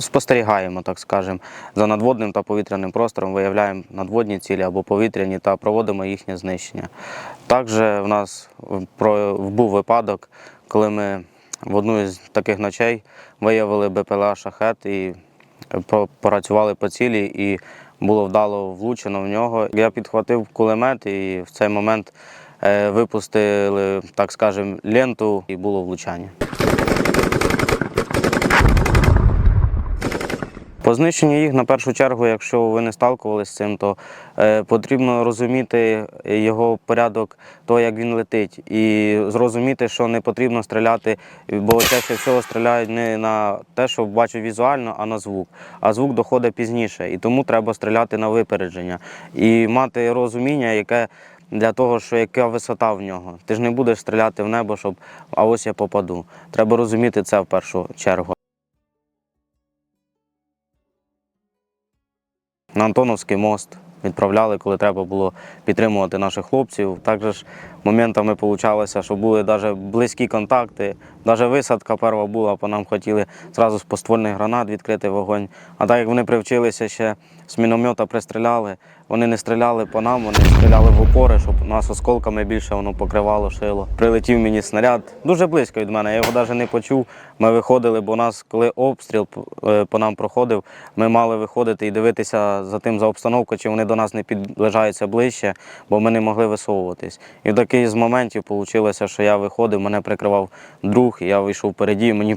Спостерігаємо, так скажемо, за надводним та повітряним простором, виявляємо надводні цілі або повітряні та проводимо їхнє знищення. Також в нас був випадок, коли ми в одну із таких ночей виявили БПЛА шахет і про- попрацювали по цілі, і було вдало влучено в нього. Я підхватив кулемет і в цей момент е, випустили, так скажемо, ленту і було влучання. По знищенню їх на першу чергу, якщо ви не сталкувалися з цим, то е, потрібно розуміти його порядок, того, як він летить, і зрозуміти, що не потрібно стріляти, бо чаще всього стріляють не на те, що бачать візуально, а на звук. А звук доходить пізніше, і тому треба стріляти на випередження і мати розуміння, яке для того, що яка висота в нього. Ти ж не будеш стріляти в небо, щоб а ось я попаду. Треба розуміти це в першу чергу. На Антоновський мост відправляли, коли треба було підтримувати наших хлопців. Також моментами вийшло, що були навіть близькі контакти. Навіть висадка перша була, по нам хотіли зразу з поствольних гранат відкрити вогонь. А так як вони привчилися ще з міномета пристріляли, вони не стріляли по нам, вони стріляли в опори, щоб нас осколками більше воно покривало, шило. Прилетів мені снаряд дуже близько від мене. Я його навіть не почув. Ми виходили, бо нас, коли обстріл е, по нам проходив, ми мали виходити і дивитися за тим за обстановкою, чи вони до нас не підближаються ближче, бо ми не могли висовуватись. І в такий з моментів вийшло, що я виходив, мене прикривав друг, і я вийшов впереді. Мені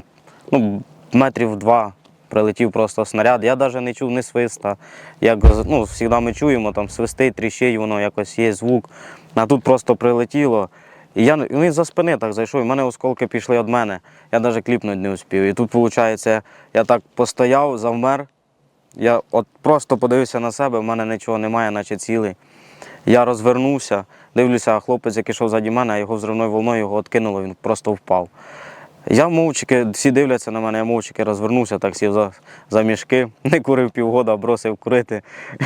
ну, метрів два прилетів просто снаряд. Я навіть не чув ні свиста. Як ну, завжди ми чуємо, там свистить, тріщить, воно якось є звук. А тут просто прилетіло. І я він за спини так зайшов, і в мене осколки пішли від мене. Я навіть кліпнути не успів. І тут, виходить, я так постояв, завмер. Я от просто подивився на себе, в мене нічого немає, наче цілий. Я розвернувся, дивлюся, хлопець, який йшов заді мене, а його взривною волною його откинуло, він просто впав. Я мовчки, всі дивляться на мене, я мовчки розвернувся, так сів за, за мішки, не курив півгода, бросив курити.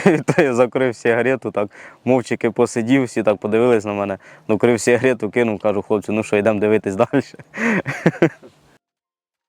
І то я закурив сигарету, так мовчки посидів, всі так подивились на мене, ну курив сигарету, кинув, кажу, хлопці, ну що, йдемо дивитись далі.